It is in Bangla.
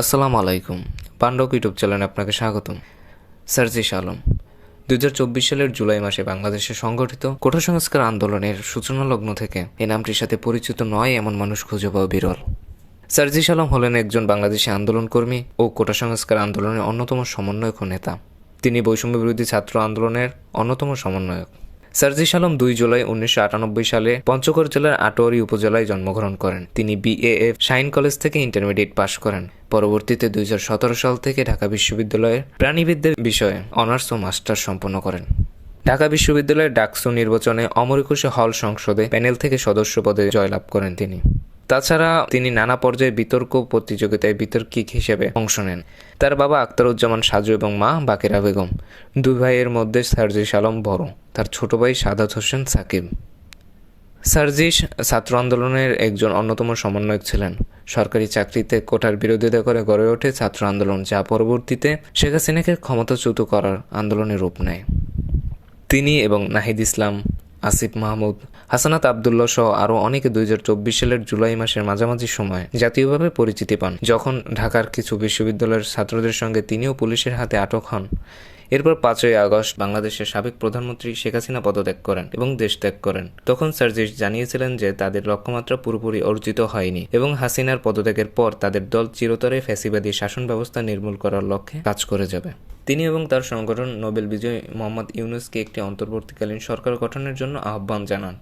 আসসালামু আলাইকুম। পাণ্ডব ইউটিউব চ্যানেলে আপনাকে স্বাগতম। সার্জিস আলম দু হাজার চব্বিশ সালের জুলাই মাসে বাংলাদেশে সংগঠিত কোটা সংস্কার আন্দোলনের সূচনা লগ্ন থেকে এই নামটির সাথে পরিচিত নয় এমন মানুষ খুঁজে পাওয়া বিরল। সার্জিস আলম হলেন একজন বাংলাদেশি আন্দোলনকর্মী ও কোটা সংস্কার আন্দোলনের অন্যতম সমন্বয়ক নেতা। তিনি বৈষম্য বিরোধী ছাত্র আন্দোলনের অন্যতম সমন্বয়ক। সার্জিস আলম দুই জুলাই উনিশশো আটানব্বই সালে পঞ্চগড় জেলার আটোয়ারি উপজেলায় জন্মগ্রহণ করেন। তিনি বিএএফ শাইন কলেজ থেকে ইন্টারমিডিয়েট পাশ করেন। পরবর্তীতে দুই হাজার সতেরো সাল থেকে ঢাকা বিশ্ববিদ্যালয়ের প্রাণীবিদ্যার বিষয়ে অনার্স ও মাস্টার সম্পন্ন করেন। ঢাকা বিশ্ববিদ্যালয়ের ডাকসু নির্বাচনে অমরিকুশে হল সংসদে প্যানেল থেকে সদস্য পদে জয়লাভ করেন তিনি। তাছাড়া তিনি নানা পর্যায়ে বিতর্ক প্রতিযোগিতায় বিতর্কিক হিসেবে অংশ নেন। তার বাবা আখতারুজ্জামান সাজু এবং মা বাকেরা বেগম। দুই ভাইয়ের মধ্যে সার্জিস আলম বড়, তার ছোট ভাই সাদাত হোসেন সাকিব। সার্জিস ছাত্র আন্দোলনের একজন অন্যতম সমন্বয়ক ছিলেন। সরকারি চাকরিতে কোটার বিরোধিতা করে গড়ে ওঠে ছাত্র আন্দোলন, যা পরবর্তীতে শেখ হাসিনাকে ক্ষমতাচ্যুত করার আন্দোলনের রূপ নেয়। তিনি এবং নাহিদ ইসলাম আসিফ মাহমুদ, হাসানাত আবদুল্লাহ সহ আরও অনেকে দুই হাজার চব্বিশ সালের জুলাই মাসের মাঝামাঝি সময় জাতীয়ভাবে পরিচিতি পান। যখন ঢাকার কিছু বিশ্ববিদ্যালয়ের ছাত্রদের সঙ্গে তিনিও পুলিশের হাতে আটক হন, এরপর পাঁচই আগস্ট বাংলাদেশের সাবেক প্রধানমন্ত্রী শেখ হাসিনা পদত্যাগ করেন এবং দেশ ত্যাগ করেন। তখন সার্জিস জানিয়েছিলেন যে তাদের লক্ষ্যমাত্রা পুরোপুরি অর্জিত হয়নি এবং হাসিনার পদত্যাগের পর তাদের দল চিরতরে ফ্যাসিবাদী শাসন ব্যবস্থা নির্মূল করার লক্ষ্যে কাজ করে যাবে। তিনি এবং তার সংগঠন নোবেল বিজয়ী মোহাম্মদ ইউনুসকে একটি অন্তর্বর্তীকালীন সরকার গঠনের জন্য আহ্বান জানান।